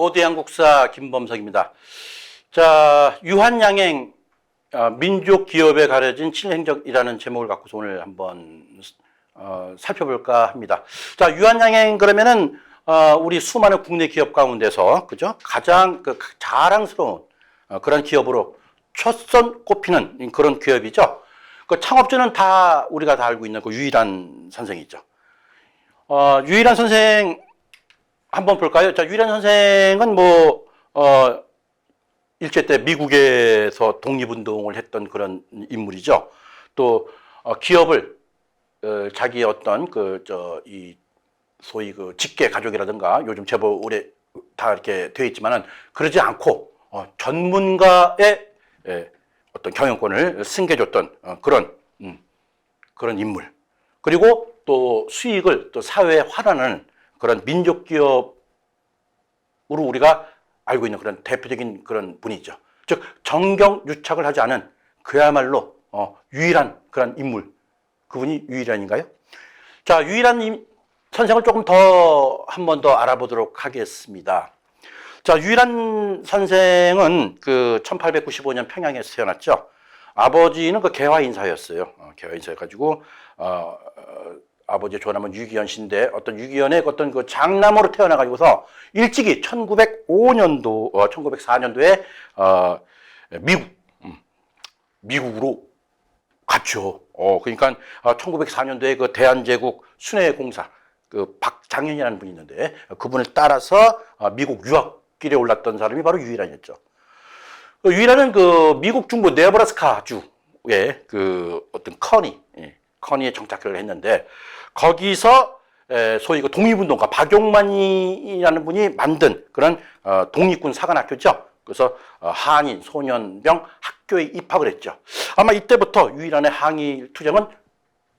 모대한국사 김범석입니다. 자, 유한양행 어, 민족 기업에 가려진 친행적이라는 제목을 갖고서 오늘 한번 어, 살펴볼까 합니다. 자, 유한양행 그러면은 어, 우리 수많은 국내 기업 가운데서 그죠? 가장 그 자랑스러운 어, 그런 기업으로 첫선 꼽히는 그런 기업이죠. 그 창업주는 다 우리가 다 알고 있는 그 유일한 선생이죠. 어, 유일한 선생 한번 볼까요? 자, 유일한 선생은 뭐, 어, 일제 때 미국에서 독립운동을 했던 그런 인물이죠. 또, 어, 기업을, 어, 자기의 어떤 그, 저, 이, 소위 그 직계 가족이라든가 요즘 제법 오래 다 이렇게 되어 있지만은 그러지 않고, 어, 전문가의 예, 어떤 경영권을 승계줬던 어, 그런, 음, 그런 인물. 그리고 또 수익을 또 사회에 환원하는 그런 민족 기업으로 우리가 알고 있는 그런 대표적인 그런 분이죠. 즉 정경 유착을 하지 않은 그야말로 어, 유일한 그런 인물. 그분이 유일한인가요? 자, 유일한 임- 선생을 조금 더 한 번 더 알아보도록 하겠습니다. 자, 유일한 선생은 그 1895년 평양에서 태어났죠. 아버지는 그 개화 인사였어요. 어, 개화 인사여 가지고 어, 어, 아버지의 조남은 유기현 씨인데 어떤 유기현의 어떤 그 장남으로 태어나가지고서 일찍이 1905년도, 어, 1904년도에 어, 미국, 음, 미국으로 갔죠. 어, 그러니까 1904년도에 그 대한제국 순회공사 그 박장현이라는 분이 있는데 그분을 따라서 어, 미국 유학길에 올랐던 사람이 바로 유일한이었죠. 그 유일한은 그 미국 중부 네브라스카 주의 그 어떤 커니, 예, 커니에 정착을 했는데 거기서 에, 소위 그 독립운동가 박용만이라는 분이 만든 그런 어, 독립군 사관학교죠. 그래서 어, 한인 소년병 학교에 입학을 했죠. 아마 이때부터 유일한의 항일 투쟁은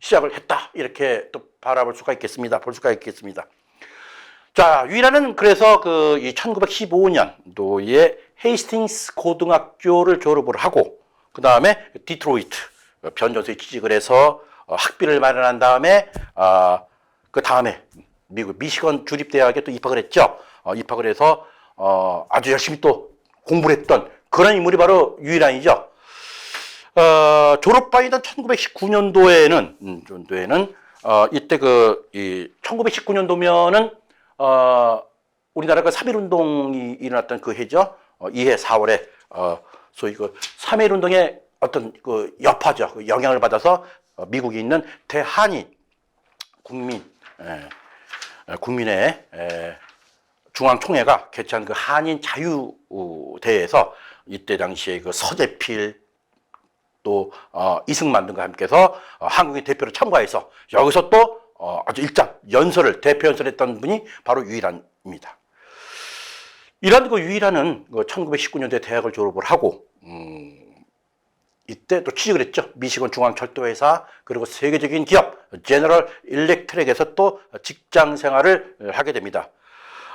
시작을 했다 이렇게 또 바라볼 수가 있겠습니다. 볼 수가 있겠습니다. 자, 유일한은 그래서 그 1915년도에 헤이스팅스 고등학교를 졸업을 하고 그 다음에 디트로이트 어, 변전소에 취직을 해서 어, 학비를 마련한 다음에 아, 그 다음에 미국 미시건 주립 대학에 또 입학을 했죠. 어, 입학을 해서 어, 아주 열심히 또 공부를 했던 그런 인물이 바로 유일한이죠. 어, 졸업반이던 1919년도에는, 음, 년도에는, 어, 이때 그, 이, 1919년도면은, 어, 우리나라가 3.1운동이 일어났던 그 해죠. 어, 이해 4월에, 어, 소위 그 3.1운동의 어떤 그 여파죠. 그 영향을 받아서 어, 미국에 있는 대한인 국민, 에, 에, 국민의, 에, 중앙총회가 개최한 그 한인 자유대회에서 이때 당시에 그 서재필 또 어, 이승만 등과 함께서 어, 한국의 대표로 참가해서 여기서 또 어, 아주 일장 연설을 대표 연설했던 분이 바로 유일한입니다. 이런 그 유일한은 그 1919년도에 대학을 졸업을 하고 음, 이때 또 취직을 했죠. 미시건 중앙철도회사 그리고 세계적인 기업 제너럴 일렉트릭에서 또 직장 생활을 하게 됩니다.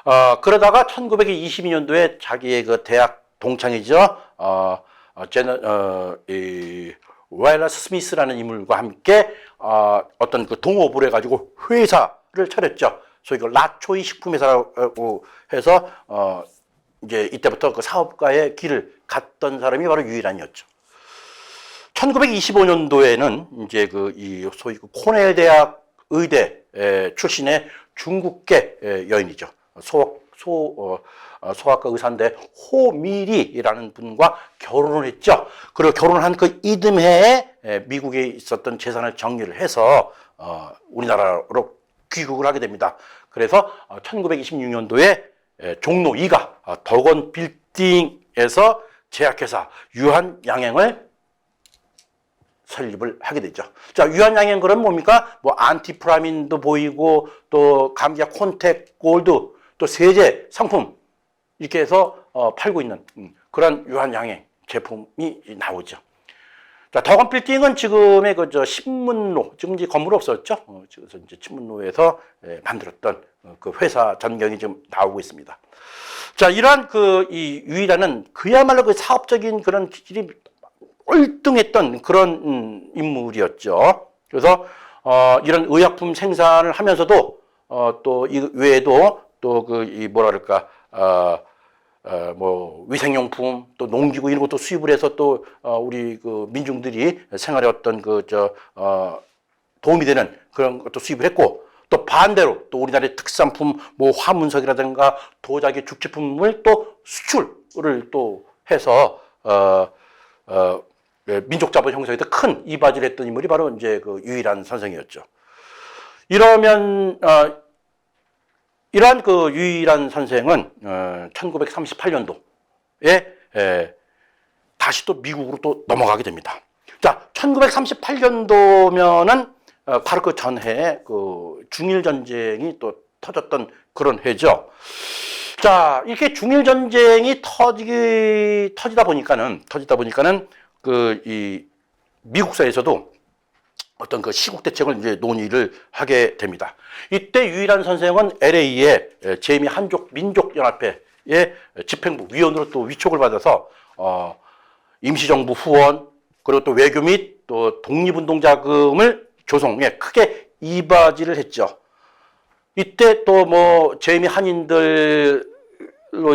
어, 그러다가 1922년도에 자기의 그 대학 동창이죠. 어, 어, 제너, 어, 이, 와일러스 스미스라는 인물과 함께, 어, 어떤 그 동업을 해가지고 회사를 차렸죠. 소위 그 라초이 식품회사라고 해서, 어, 이제 이때부터 그 사업가의 길을 갔던 사람이 바로 유일한이었죠. 1925년도에는 이제 그 이 소위 그 코넬 대학 의대 에, 출신의 중국계 에, 여인이죠. 소, 소, 어, 어, 소아과 의사인데 호미리라는 분과 결혼을 했죠. 그리고 결혼한 그 이듬해에 에, 미국에 있었던 재산을 정리를 해서 어, 우리나라로 귀국을 하게 됩니다. 그래서 어, 1926년도에 에, 종로 2가 어, 덕원 빌딩에서 제약회사 유한 양행을 설립을 하게 되죠. 자, 유한양행 그럼 뭡니까? 뭐 안티프라민도 보이고 또 감기약 콘택 골드 또 세제 상품 이렇게 해서 어, 팔고 있는 음, 그런 유한양행 제품이 나오죠. 자, 덕원 빌딩은 지금의 그저 신문로, 지금 이제 건물 없었죠. 어, 그래서 이제 신문로에서 예, 만들었던 어, 그 회사 전경이 지금 나오고 있습니다. 자, 이러한 그 이 유일한은 그야말로 그 사업적인 그런 길이 월등했던 그런 음, 인물이었죠. 그래서 어, 이런 의약품 생산을 하면서도 어, 또 이 외에도 또 그 이 뭐라 그럴까 어, 어, 뭐 위생용품 또 농기구 이런 것도 수입을 해서 또 어, 우리 그 민중들이 생활에 어떤 그저 어, 도움이 되는 그런 것도 수입을 했고 또 반대로 또 우리나라의 특산품 뭐 화문석이라든가 도자기 죽제품을 또 수출을 또 해서 어, 어, 예, 민족 자본 형성에도 큰 이바지를 했던 인물이 바로 이제 그 유일한 선생이었죠. 이러면 어, 이러한 그 유일한 선생은 어, 1938년도에 에, 다시 또 미국으로 또 넘어가게 됩니다. 자, 1938년도면은 어, 바로 그 전해에 그 중일 전쟁이 또 터졌던 그런 해죠. 자, 이렇게 중일 전쟁이 터지기 터지다 보니까는 터지다 보니까는 그 이 미국사에서도 어떤 그 시국 대책을 이제 논의를 하게 됩니다. 이때 유일한 선생은 LA의 제미 한족 민족 연합회의 집행부 위원으로 또 위촉을 받아서 어 임시정부 후원 그리고 또 외교 및 또 독립운동 자금을 조성에 크게 이바지를 했죠. 이때 또 뭐 제미 한인들로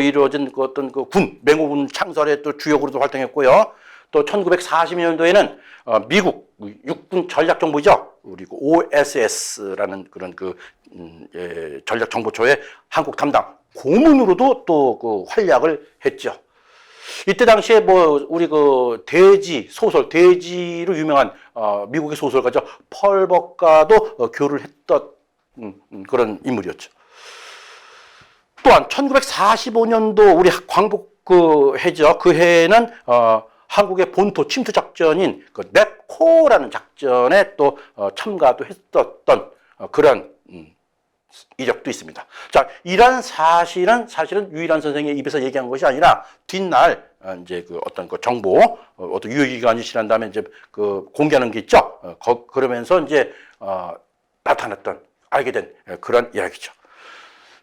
이루어진 그 어떤 그 군, 맹호군 창설의 또 주역으로도 활동했고요. 또 1940년도에는 어, 미국 육군 전략정보죠. 그리고 OSS라는 그런 그 음, 예, 전략정보처의 한국 담당 고문으로도 또 그 활약을 했죠. 이때 당시에 뭐 우리 그 대지 소설 대지로 유명한 어, 미국의 소설가죠 펄버가도 어, 교류를 했던 음, 음, 그런 인물이었죠. 또한 1945년도 우리 광복 그 해죠. 그 해에는 어, 한국의 본토 침투 작전인 그 넵코라는 작전에 또 어, 참가도 했었던 어, 그런 음, 이력도 있습니다. 자, 이런 사실은 사실은 유일한 선생의 입에서 얘기한 것이 아니라 뒷날 어, 이제 그 어떤 그 정보 어, 어떤 유효기간이 지난 다음에 이제 그 공개하는 게 있죠. 어, 거, 그러면서 이제 어, 나타났던 알게 된 예, 그런 이야기죠.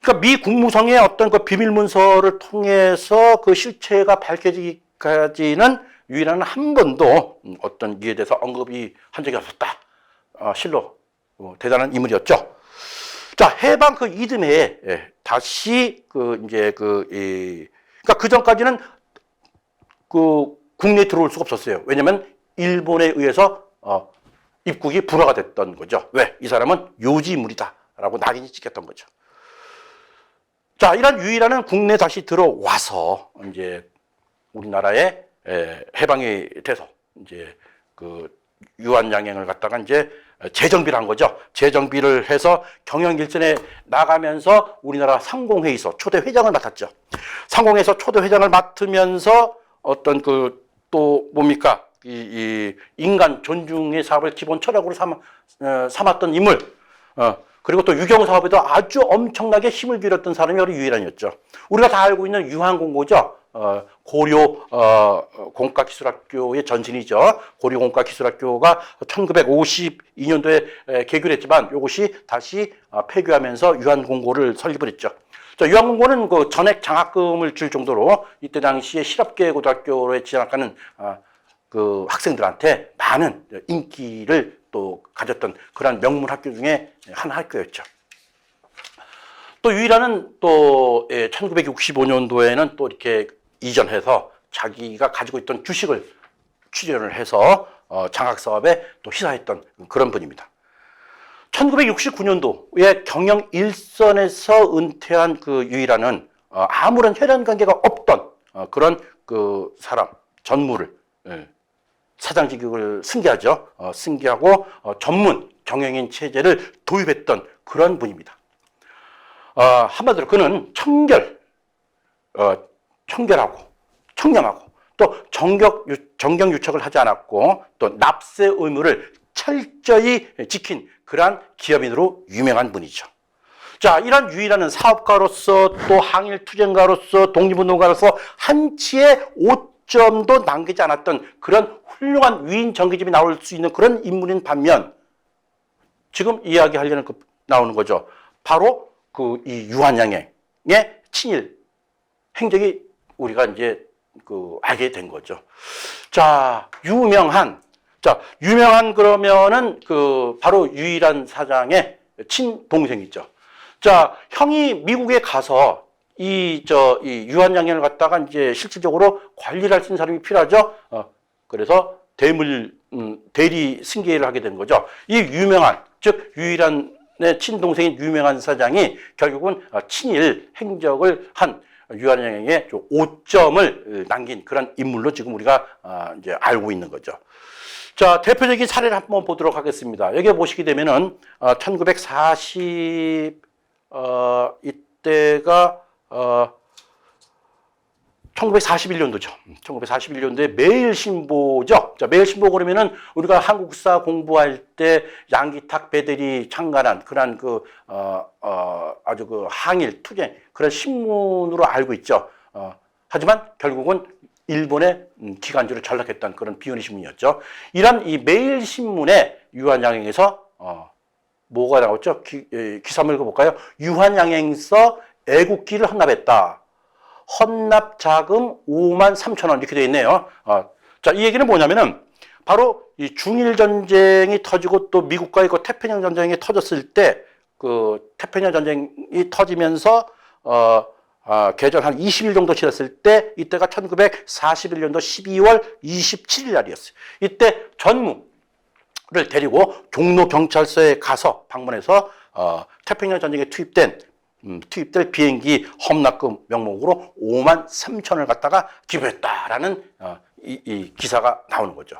그러니까 미 국무성의 어떤 그 비밀 문서를 통해서 그 실체가 밝혀지기 까지는 유일한 한 번도 음, 어떤 이에 대해서 언급이 한 적이 없었다. 어, 실로 어, 대단한 인물이었죠. 자, 해방 그 이듬해에 예, 다시 그 이제 그 이, 그러니까 그 전까지는 그 국내에 들어올 수가 없었어요. 왜냐면 일본에 의해서 어, 입국이 불허가 됐던 거죠. 왜? 이 사람은 요지물이다라고 낙인이 찍혔던 거죠. 자, 이런 유일한 국내 다시 들어와서 이제 우리나라에 에, 해방이 돼서 이제 그 유한 양행을 갖다가 이제 재정비를 한 거죠. 재정비를 해서 경영일전에 나가면서 우리나라 상공회의소 초대 회장을 맡았죠. 상공회의소 초대 회장을 맡으면서 어떤 그 또 뭡니까 이, 이 인간 존중의 사업을 기본 철학으로 삼아, 어, 삼았던 인물. 어, 그리고 또 유경 사업에도 아주 엄청나게 힘을 기울였던 사람이 바로 유일한이었죠. 우리가 다 알고 있는 유한공고죠. 어, 고려 어, 공과기술학교의 전신이죠. 고려 공과기술학교가 1952년도에 개교했지만 이것이 다시 어, 폐교하면서 유한공고를 설립을 했죠. 자, 유한공고는 그 전액 장학금을 줄 정도로 이때 당시에 실업계 고등학교에 진학하는 어, 그 학생들한테 많은 인기를 또 가졌던 그러한 명문 학교 중에 한 학교였죠. 또 유일한은 또 1965년도에는 또 이렇게 이전해서 자기가 가지고 있던 주식을 출연을 해서 어, 장학 사업에 또 희사했던 그런 분입니다. 1969년도에 경영 일선에서 은퇴한 그 유일한은 어, 아무런 혈연 관계가 없던 어, 그런 그 사람 전무를 예, 사장직을 승계하죠. 어, 승계하고 어, 전문 경영인 체제를 도입했던 그런 분입니다. 어, 한마디로 그는 청결, 어, 청결하고 청렴하고 또 정격, 정경 유착을 하지 않았고 또 납세 의무를 철저히 지킨 그러한 기업인으로 유명한 분이죠. 자, 이런 유일한 사업가로서 또 항일 투쟁가로서 독립운동가로서 한치의 오점도 남기지 않았던 그런 훌륭한 위인 정기집이 나올 수 있는 그런 인물인 반면 지금 이야기하려는 그 나오는 거죠. 바로 그 이 유한양행의 친일 행적이 우리가 이제 그 알게 된 거죠. 자, 유명한 자, 유명한 그러면은 그 바로 유일한 사장의 친동생이죠. 자, 형이 미국에 가서 이, 저, 이 유한양행을 갖다가 이제 실질적으로 관리를 할 수 있는 사람이 필요하죠. 어, 그래서 대물, 음, 대리 승계를 하게 된 거죠. 이 유명한, 즉, 유일한의 친동생인 유명한 사장이 결국은 어, 친일 행적을 한 유한양행의 5점을 남긴 그런 인물로 지금 우리가 아, 이제 알고 있는 거죠. 자, 대표적인 사례를 한번 보도록 하겠습니다. 여기 보시게 되면은, 어, 1940, 어, 이때가, 어, 1941년도죠. 1941년도에 매일신보죠. 자, 매일신보 그러면은 우리가 한국사 공부할 때 양기탁 배들이 창간한 그런 그, 어, 어, 아주 그 항일, 투쟁, 그런 신문으로 알고 있죠. 어, 하지만 결국은 일본의 음, 기간주로 전락했던 그런 비연의 신문이었죠. 이런 이 매일신문의 유한양행에서, 어, 뭐가 나왔죠? 기, 에, 기사를 읽어볼까요? 유한양행서 애국기를 헌납했다. 헌납 자금 5만 3천 원 이렇게 되어 있네요. 어, 자, 이 얘기는 뭐냐면은 바로 이 중일 전쟁이 터지고 또 미국과의 그 태평양 전쟁이 터졌을 때 그 태평양 전쟁이 터지면서 어, 아, 개전 한 20일 정도 지났을 때 이때가 1941년도 12월 27일 날이었어요. 이때 전무를 데리고 종로 경찰서에 가서 방문해서 어, 태평양 전쟁에 투입된 음, 투입될 비행기 험납금 명목으로 5만 3천을 갖다가 기부했다라는 어, 이, 이 기사가 나오는 거죠.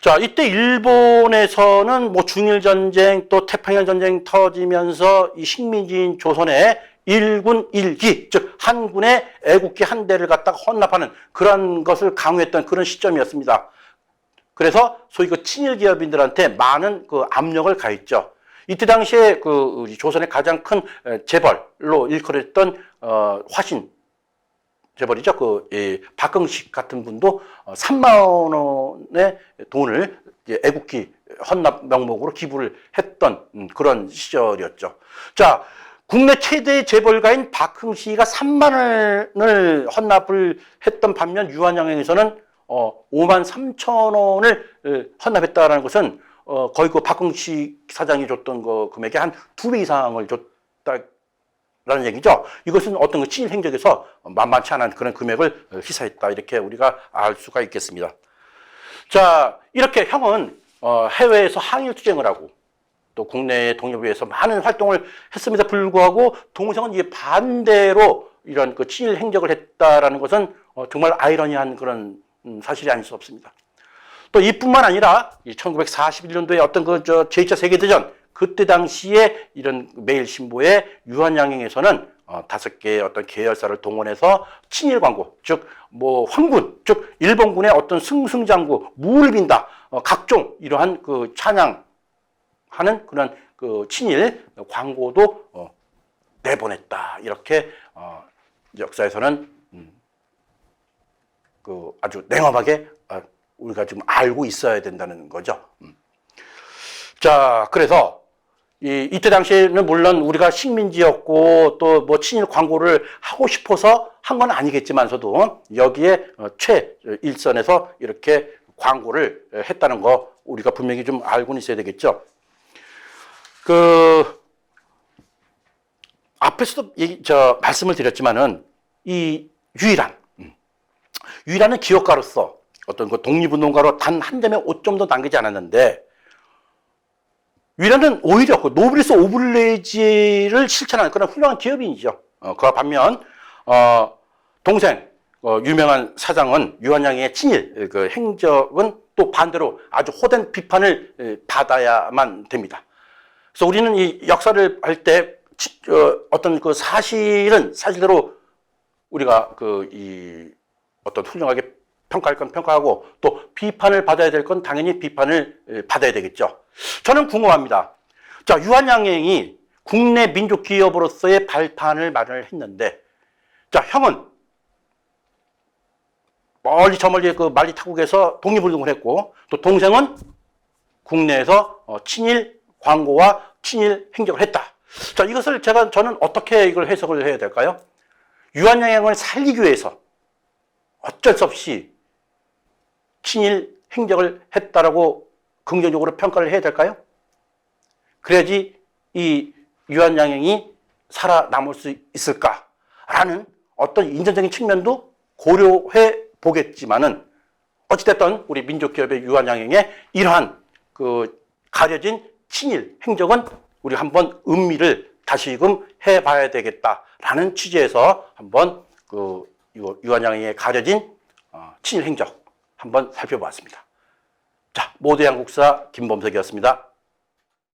자, 이때 일본에서는 뭐 중일 전쟁 또 태평양 전쟁 터지면서 이 식민지인 조선의 일군 일기, 즉 한군의 애국기 한 대를 갖다가 헌납하는 그런 것을 강요했던 그런 시점이었습니다. 그래서 소위 그 친일 기업인들한테 많은 그 압력을 가했죠. 이때 당시에 그 조선의 가장 큰 재벌로 일컬었던 어, 화신 재벌이죠. 그 예, 박흥식 같은 분도 3만 원의 돈을 애국기 헌납 명목으로 기부를 했던 음, 그런 시절이었죠. 자, 국내 최대 재벌가인 박흥식이가 3만 원을 헌납을 했던 반면 유한양행에서는 어, 5만 3천 원을 에, 헌납했다라는 것은 어, 거의 그 박흥식 사장이 줬던 그 금액의 한 두 배 이상을 줬다라는 얘기죠. 이것은 어떤 그 친일 행적에서 만만치 않은 그런 금액을 희사했다. 이렇게 우리가 알 수가 있겠습니다. 자, 이렇게 형은 어, 해외에서 항일 투쟁을 하고 또 국내 독립을 위해서 많은 활동을 했음에도 불구하고 동생은 이게 반대로 이런 그 친일 행적을 했다라는 것은 어, 정말 아이러니한 그런 음, 사실이 아닐 수 없습니다. 또 이뿐만 아니라 1941년도에 어떤 그 저 제2차 세계대전 그때 당시에 이런 매일 신보의 유한양행에서는 어, 다섯 개의 어떤 계열사를 동원해서 친일 광고, 즉, 뭐, 황군, 즉, 일본군의 어떤 승승장구, 무를 빈다, 어, 각종 이러한 그 찬양하는 그런 그 친일 광고도 어, 내보냈다. 이렇게 어, 역사에서는 음, 그 아주 냉엄하게 어, 우리가 지금 알고 있어야 된다는 거죠. 음. 자, 그래서 이, 이때 당시에는 물론 우리가 식민지였고 또 뭐 친일 광고를 하고 싶어서 한 건 아니겠지만서도 여기에 어, 최일선에서 이렇게 광고를 했다는 거 우리가 분명히 좀 알고는 있어야 되겠죠. 그 앞에서도 얘기, 저 말씀을 드렸지만은 이 유일한 음, 유일한은 기업가로서 어떤 그 독립운동가로 단한 점의 오점도 남기지 않았는데 위라는 오히려 그 노블리스 오블레지를 실천하는 그런 훌륭한 기업인이죠. 어, 그와 반면 어, 동생 어, 유명한 사장은 유한양의 친일 그 행적은 또 반대로 아주 호된 비판을 에, 받아야만 됩니다. 그래서 우리는 이 역사를 할때 어, 어떤 그 사실은 사실대로 우리가 그 이 어떤 훌륭하게 평가할 건 평가하고 또 비판을 받아야 될 건 당연히 비판을 에, 받아야 되겠죠. 저는 궁금합니다. 자, 유한양행이 국내 민족 기업으로서의 발판을 마련했는데, 자, 형은 멀리 저 멀리 그 만리 타국에서 독립운동을 했고, 또 동생은 국내에서 어, 친일 광고와 친일 행적을 했다. 자, 이것을 제가 저는 어떻게 이걸 해석을 해야 될까요? 유한양행을 살리기 위해서 어쩔 수 없이 친일 행적을 했다라고 긍정적으로 평가를 해야 될까요? 그래야지 이 유한양행이 살아남을 수 있을까라는 어떤 인전적인 측면도 고려해 보겠지만은 어찌됐든 우리 민족기업의 유한양행의 이러한 그 가려진 친일 행적은 우리 한번 음미를 다시금 해봐야 되겠다라는 취지에서 한번 그 유- 유한양행의 가려진 어, 친일 행적 한번 살펴보았습니다. 자, 모대 양국사 김범석이었습니다.